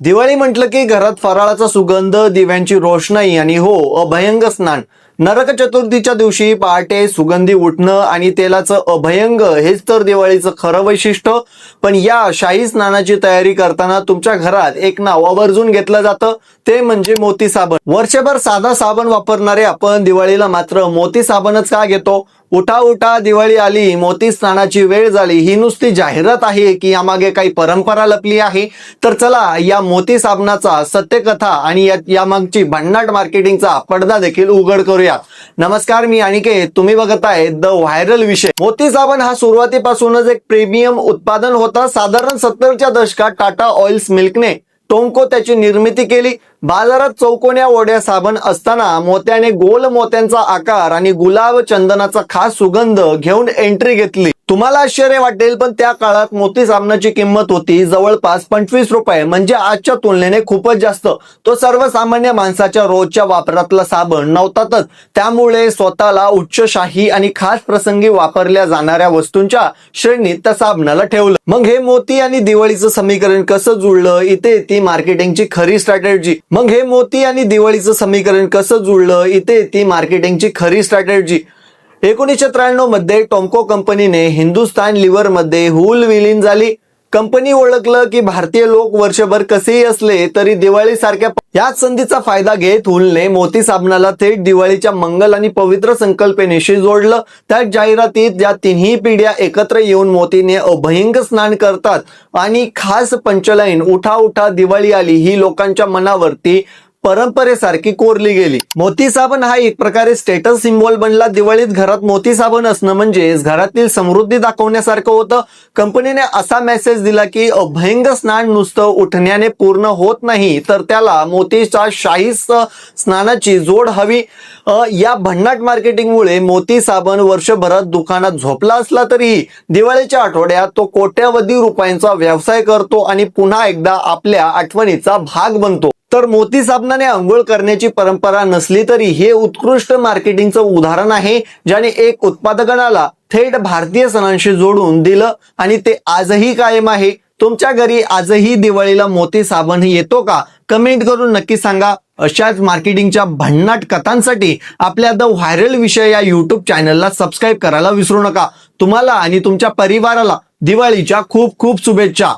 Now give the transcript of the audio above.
दिवाळी म्हटलं की घरात फराळाचा सुगंध दिव्यांची रोषणाई आणि हो अभयंग स्नान. नरक चतुर्थीच्या दिवशी पहाटे सुगंधी उठणं आणि तेलाचं अभयंग हेच तर दिवाळीचं खरं वैशिष्ट्य. पण या शाही स्नानाची तयारी करताना तुमच्या घरात एक नाव आवर्जून घेतलं जातं. ते म्हणजे मोती साबण. वर्षभर साधा साबण वापरणारे आपण दिवाळीला मात्र मोती साबणच का घेतो? उठा उठा दिवाळी आली मोती स्नानाची वेळ झाली. ही नुसती जाहिरात आहे की यामागे काही परंपरा लपली आहे? तर चला या मोती साबणाचा सत्यकथा आणि यामागची भन्नाट मार्केटिंगचा पडदा देखील उघड करूया. नमस्कार मी अनिकेत. तुम्ही बघत आहे द व्हायरल विषय. मोती साबण हा सुरुवातीपासूनच एक प्रीमियम उत्पादन होता. साधारण सत्तरच्या दशकात टाटा ऑइल्स मिल्कने टोंको त्याची निर्मिती केली. बाजारात चौकोन्या ओढ्या साबण असताना मोत्याने गोल मोत्यांचा आकार आणि गुलाब चंदनाचा खास सुगंध घेऊन एंट्री घेतली. तुम्हाला आश्चर्य वाटेल पण त्या काळात मोती साबणाची किंमत होती जवळपास पंचवीस रुपये. म्हणजे आजच्या तुलनेने खूपच जास्त. तो सर्वसामान्य माणसाच्या रोजच्या वापरातला साबण नव्हताच त्यामुळे स्वतःला उच्चशाही आणि खास प्रसंगी वापरल्या जाणाऱ्या वस्तूंच्या श्रेणीत त्या साबणाला ठेवलं. मग हे मोती आणि दिवाळीचं समीकरण कसं जुळलं? इथे ती मार्केटिंगची खरी स्ट्रॅटेजी मग हे मोती आणि दिवाळीचं समीकरण कसं जुळलं? इथे ती मार्केटिंगची खरी स्ट्रॅटेजी एकोणीसशे त्र्याण्णवमध्ये टोमको कंपनीने हिंदुस्तान लिव्हरमध्ये हुल विलीन झाली. कंपनी ओळखलं की भारतीय लोक वर्षभर कसेही असले तरी दिवाळी सारख्या याच संधीचा फायदा घेत हुलने मोती साबणाला थेट दिवाळीच्या मंगल आणि पवित्र संकल्पनेशी जोडलं त्या जाहिरातीत या तिन्ही पिढ्या एकत्र येऊन मोतीने अभयंग स्नान करतात. आणि खास पंचलाईन उठा उठा दिवाळी आली ही लोकांच्या मनावरती परंपरेसारखी कोरली गेली. मोती साबण हा एक प्रकारे स्टेटस सिम्बॉल बनला. दिवाळीत घरात मोती साबण असणं म्हणजे घरातील समृद्धी दाखवण्यासारखं होतं. कंपनीने असा मेसेज दिला की अभयंग स्नान नुसतं उठण्याने पूर्ण होत नाही तर त्याला मोतीच्या शाही स्नानाची जोड हवी. या भन्नाट मार्केटिंगमुळे मोती साबण वर्षभरात दुकानात झोपला असला तरीही दिवाळीच्या आठवड्यात तो कोट्यावधी रुपयांचा व्यवसाय करतो आणि पुन्हा एकदा आपल्या आठवणीचा भाग बनतो. तर मोती साबणाने आंघोळ करण्याची परंपरा नसली तरी हे उत्कृष्ट मार्केटिंगचं उदाहरण आहे ज्याने एक उत्पादकाला थेट भारतीय सणांशी जोडून दिलं आणि ते आजही कायम आहे. तुमच्या घरी आजही दिवाळीला मोती साबण येतो का? कमेंट करून नक्की सांगा. अशाच मार्केटिंगच्या भन्नाट कथांसाठी आपल्या द व्हायरल विषय या युट्यूब चॅनलला सबस्क्राईब करायला विसरू नका. तुम्हाला आणि तुमच्या परिवाराला दिवाळीच्या खूप खूप शुभेच्छा.